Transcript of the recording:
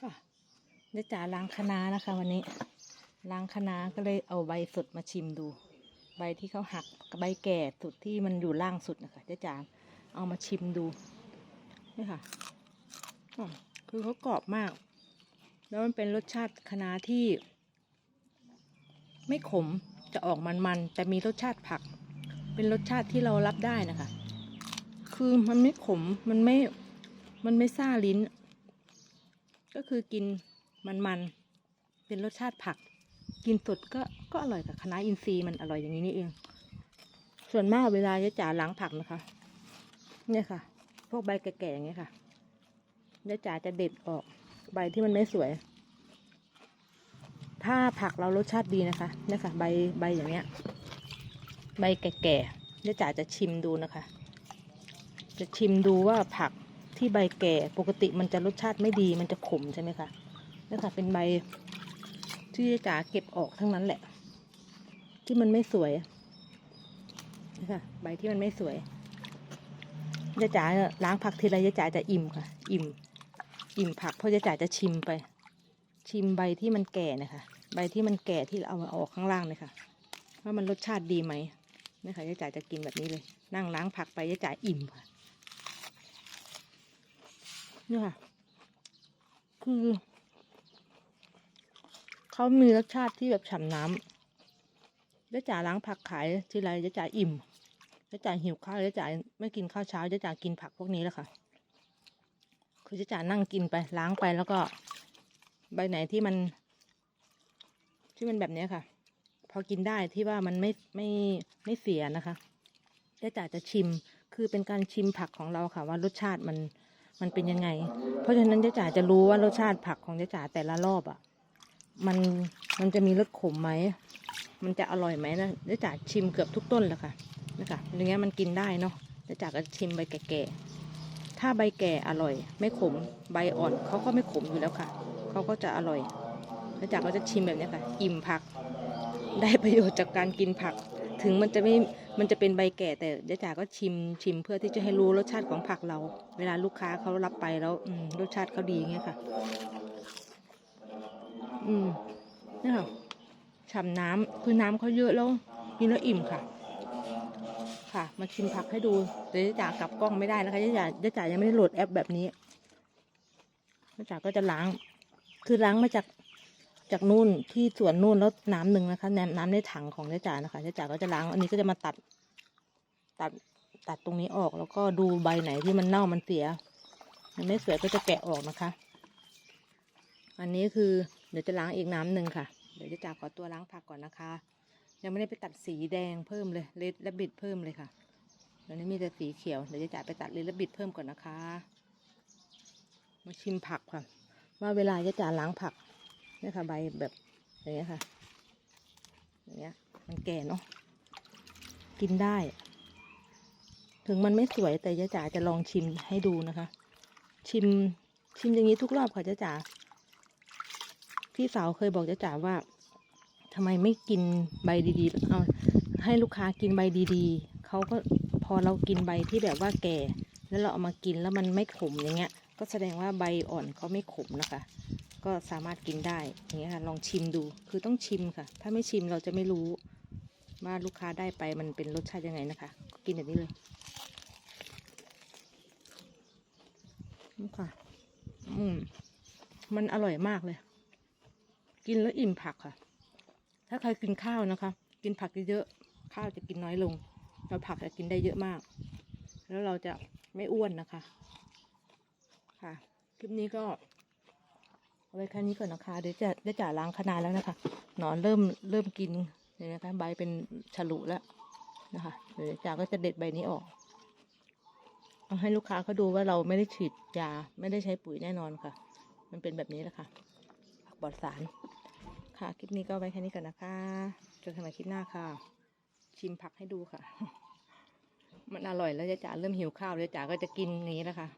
ก็เดี๋ยวจ๋าล้างคะน้านะคะ วันนี้ล้างคะน้าก็เลยเอาใบสดมาชิมดู ใบที่เขาหักใบแก่สุดที่มันอยู่ล่างสุดนะคะเดี๋ยวจ๋าเอามาชิมดูนี่ค่ะอะคือเขากรอบมาก แล้วมันเป็นรสชาติคะน้าที่ ไม่ขมจะออกมันๆแต่มีรสชาติผัก เป็นรสชาติที่เรารับได้นะคะ คือมันไม่ขมมันไม่มันไม่ซ่าลิ้น ก็คือกินมันๆ เป็นรสชาติผัก กินสดก็ก็อร่อยกับคณะน้าอินทรีย์มันอร่อยอย่างนี้นี่เอง ส่วนมากเวลายะจ๋าล้างผักนะคะ เนี่ยค่ะ พวกใบแก่ๆอย่างเงี้ยค่ะยะจ๋าจะเด็ดออกใบที่มันไม่สวย ถ้าผักเรารสชาติดีนะคะ เนี่ยค่ะ ใบใบอย่างเงี้ย ใบแก่ๆยะจ๋าจะชิมดูนะคะ จะชิมดูว่าผัก ที่ใบแก่ปกติมันจะรสชาติไม่ดีมันจะขมใช่ไหมคะนี่ค่ะเป็นใบที่จ๋าเก็บออกทั้งนั้นแหละ ที่มันไม่สวยนี่ค่ะ ใบที่มันไม่สวยยายจ๋าล้างผักทีไรยายจ๋าจะอิ่มค่ะ อิ่ม อิ่มผักเพราะยายจ๋าจะชิมไป ชิมใบที่มันแก่นะคะ ใบที่มันแก่ที่เราเอามาออกข้างล่างเลยค่ะว่ามันรสชาติดีไหมนี่ค่ะยายจ๋าจะกินแบบนี้เลย นั่งล้างผักไปยายจ๋าอิ่มค่ะ นี่ยค่ะ คือ เขามีรสชาติที่แบบฉ่ำน้ำจะจ่าล้างผักขายทีไรจะจ่าอิ่มจะจ่าหิวข้าวจะจ่าไม่กินข้าวเช้าจะจ่ากินผักพวกนี้แหละค่ะ คือจะจ่านั่งกินไปล้างไปแล้วก็ ใบไหนที่มัน ที่มันแบบเนี้ยค่ะ พอกินได้ที่ว่ามันไม่ไม่ไม่เสียนะคะจะจ่าจะชิมคือเป็นการชิมผักของเราค่ะว่ารสชาติมัน มันเป็นยังไง เพราะฉะนั้นเจ๊จ๋าจะรู้ว่ารสชาติผักของเจ๊จ๋าแต่ละรอบอะ่ะ มันมันจะมีรสขมไหม มันจะอร่อยไหมนะเจ๊จ๋าชิมเกือบทุกต้นแล้วค่ะนะคะอย่างเงี้ยมันกินได้เนาะเจ๊จ๋าก็ชิมใบแก่ๆถ้าใบแก่อร่อย ไม่ขมใบอ่อนเขาก็ไม่ขมอยู่แล้วค่ะเขาก็จะอร่อยเจ๊จ๋าก็จะชิมแบบเนี้ยค่ะ อิ่มผัก ได้ประโยชน์จากการกินผัก ถึงมันจะไม่มันจะเป็นใบแก่แต่เจ๊จ๋าก็ชิมชิมเพื่อที่จะให้รู้รสชาติของผักเรา เวลาลูกค้าเขารับไปแล้วอืมรสชาติเขาดีเงี้ยค่ะ อืมนี่ค่ะฉ่ำน้ำคือน้ำเขาเยอะแล้วกินแล้วอิ่มค่ะ ค่ะ มาชิมผักให้ดูแต่เจ๊จ๋ากลับกล้องไม่ได้นะคะเจ๊จ๋าเจ๊จ๋ายังไม่ได้โหลดแอปแบบนี้เจ๊จ๋าก็จะล้าง คือล้างมาจาก จากนู่นที่สวนนู่นแล้วน้ำหนึ่งนะคะน้ำในถังของเจ๊จ๋านะคะเจ๊จ๋าก็จะล้าง อันนี้ก็จะมาตัด ตัดตัดตรงนี้ออกแล้วก็ดูใบไหนที่มันเน่ามันเสีย มันไม่สวยก็จะแกะออกนะคะ อันนี้คือเดี๋ยวจะล้างอีกน้ำหนึ่งค่ะ เดี๋ยวจะจาขอตัวล้างผักก่อนนะคะ ยังไม่ได้ไปตัดสีแดงเพิ่มเลยเลดและบิดเพิ่มเลยค่ะเดี๋ยวนี้มีแต่สีเขียวเดี๋ยวจะจ่าไปตัดเลดและบิดเพิ่มก่อนนะคะ มาชิมผักค่ะ ว่าเวลาจะจ่าล้างผัก นี่ค่ะใบแบบอย่างเงี้ยค่ะ อย่างเงี้ย มันแก่เนาะ กินได้ ถึงมันไม่สวยแต่ยะจ๋าจะลองชิมให้ดูนะคะ ชิม ชิมอย่างนี้ทุกรอบค่ะยะจ๋า พี่สาวเคยบอกยะจ๋าว่าทำไมไม่กินใบดีๆ เอาให้ลูกค้ากินใบดีๆ เขาก็พอเรากินใบที่แบบว่าแก่ แล้วเราเอามากินแล้วมันไม่ขมอย่างเงี้ย ก็แสดงว่าใบอ่อนเขาไม่ขมนะคะ ก็สามารถกินได้อย่างเงี้ยค่ะ ลองชิมดู คือต้องชิมค่ะ ถ้าไม่ชิมเราจะไม่รู้ว่าลูกค้าได้ไปมันเป็นรสชาติยังไงนะคะ กินแบบนี้เลยนี่ค่ะ อืม มันอร่อยมากเลย กินแล้วอิ่มผักค่ะ ถ้าใครกินข้าวนะคะ กินผักเยอะๆ ข้าวจะกินน้อยลงแล้วผักจะกินได้เยอะมาก แล้วเราจะไม่อ้วนนะคะ ค่ะ คลิปนี้ก็ เอาไว้แค่นี้ก่อนนะคะ เดี๋ยวจะได้จ่าล้างคะนาดแล้วนะคะ หนอนเริ่มเริ่มกินเนี่ยนะคะใบเป็นฉลุแล้วนะคะ เดี๋ยวจ่าก็จะเด็ดใบนี้ออก เอาให้ลูกค้าเขาดูว่าเราไม่ได้ฉีดยาไม่ได้ใช้ปุ๋ยแน่นอนค่ะ มันเป็นแบบนี้แหละค่ะผักปลอดสาร ค่ะคลิปนี้ก็ไว้แค่นี้ก่อนนะคะจอกันใหม่คลิปหน้าค่ะ ชิมผักให้ดูค่ะ มันอร่อยแล้วยายจ๋าเริ่มหิวข้าวเลยจ๋าก็จะกินนี้แล้วค่ะ